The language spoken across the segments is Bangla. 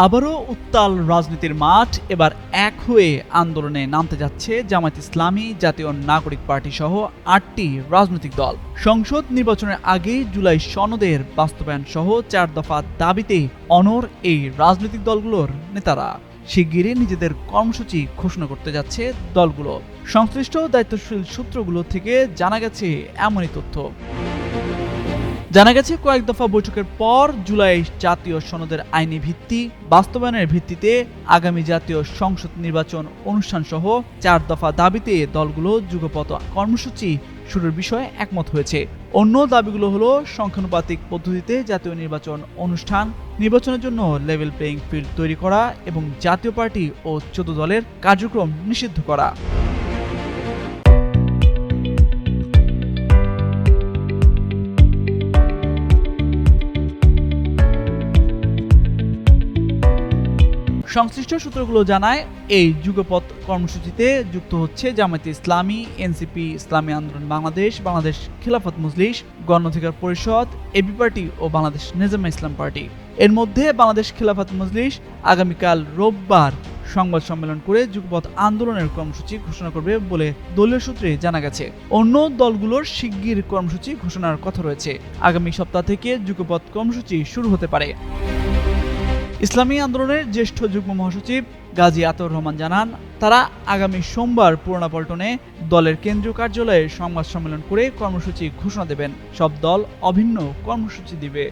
আবারও উত্তাল রাজনীতির মাঠ, এবার এক হয়ে আন্দোলনে নামতে যাচ্ছে জামায়াত ইসলামী জাতীয় নাগরিক পার্টি সহ আটটি রাজনৈতিক দল। সংসদ নির্বাচনের আগে জুলাই সনদের বাস্তবায়ন সহ চার দফা দাবিতে অনর এই রাজনৈতিক দলগুলোর নেতারা। শিগগিরই নিজেদের কর্মসূচি ঘোষণা করতে যাচ্ছে দলগুলো। সংশ্লিষ্ট দায়িত্বশীল সূত্রগুলো থেকে জানা গেছে এমনই তথ্য। জানা গেছে, কয়েক দফা বৈঠকের পর জুলাই জাতীয় সনদের আইনি ভিত্তি, বাস্তবায়নের ভিত্তিতে আগামী জাতীয় সংসদ নির্বাচন অনুষ্ঠান সহ চার দফা দাবিতে দলগুলো যুগপথ কর্মসূচি শুরুর বিষয়ে একমত হয়েছে। অন্য দাবিগুলো হলো, সংখ্যানুপাতিক পদ্ধতিতে জাতীয় নির্বাচন অনুষ্ঠান, নির্বাচনের জন্য লেভেল প্লেয়িং ফিল্ড তৈরি করা এবং জাতীয় পার্টি ও চোদ্দ দলের কার্যক্রম নিষিদ্ধ করা। সংশ্লিষ্ট সূত্রগুলো জানায়, এই যুগপথ কর্মসূচিতে যুক্ত হচ্ছে জামায়াতে ইসলামী, এনসিপি, ইসলামী আন্দোলন বাংলাদেশ বাংলাদেশ খিলাফত মজলিস গণ অধিকার পরিষদ এবি পার্টি ও বাংলাদেশ নেজামা ইসলাম পার্টি। এর মধ্যে বাংলাদেশ খিলাফত মজলিস আগামীকাল রোববার সংবাদ সম্মেলন করে যুগপথ আন্দোলনের কর্মসূচি ঘোষণা করবে বলে দলীয় সূত্রে জানা গেছে। অন্য দলগুলোর শিগগির কর্মসূচি ঘোষণার কথা রয়েছে। আগামী সপ্তাহ থেকে যুগপথ কর্মসূচি শুরু হতে পারে। ইসলামী আন্দোলনের জ্যেষ্ঠ যুগ্ম মহাসচিব গাজী আতর রহমান জানান, তারা আগামী সোমবার পুরোনাপল্টনে দলের কেন্দ্রীয় কার্যালয়ে সংবাদ সম্মেলন করে কর্মসূচি ঘোষণা দেবেন। সব দল অভিন্ন কর্মসূচি দিবে।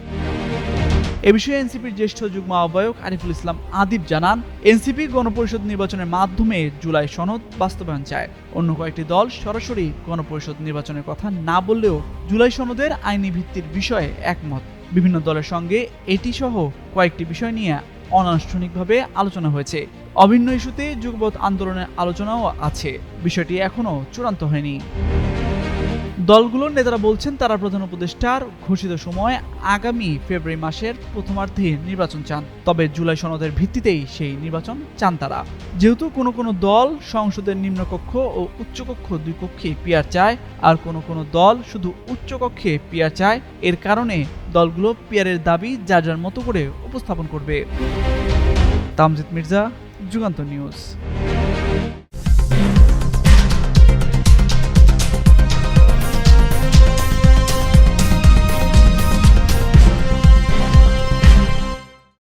এ বিষয়ে এনসিপির জ্যেষ্ঠ যুগ্ম আহ্বায়ক আরিফুল ইসলাম আদিব জানান, এনসিপি গণপরিষদ নির্বাচনের মাধ্যমে জুলাই সনদ বাস্তবায়ন চায়। অন্য কয়েকটি দল সরাসরি গণপরিষদ নির্বাচনের কথা না বললেও জুলাই সনদের আইনি ভিত্তির বিষয়ে একমত। বিভিন্ন দলের সঙ্গে এটি সহ কয়েকটি বিষয় নিয়ে অনানুষ্ঠানিকভাবে আলোচনা হয়েছে। অভিন্ন ইস্যুতে যুগপথ আন্দোলনের আলোচনাও আছে। বিষয়টি এখনও চূড়ান্ত হয়নি। দলগুলোর নেতারা বলছেন তারা প্রধান উপদেষ্টার ঘোষিত সময় আগামী ফেব্রুয়ারি মাসের প্রথমার্ধে নির্বাচন চান, তবে জুলাই সনদের ভিত্তিতেই সেই নির্বাচন চান তারা। যেহেতু কোনো কোনো দল সংসদের নিম্নকক্ষ ও উচ্চকক্ষ দুই কক্ষে পিয়ার চায়, আর কোনো কোনো দল শুধু উচ্চকক্ষে পিয়ার চায়, এর কারণে দলগুলো পিয়ারের দাবি যার যার মতো করে উপস্থাপন করবে। তামজিদ মির্জা, যুগান্ত নিউজ।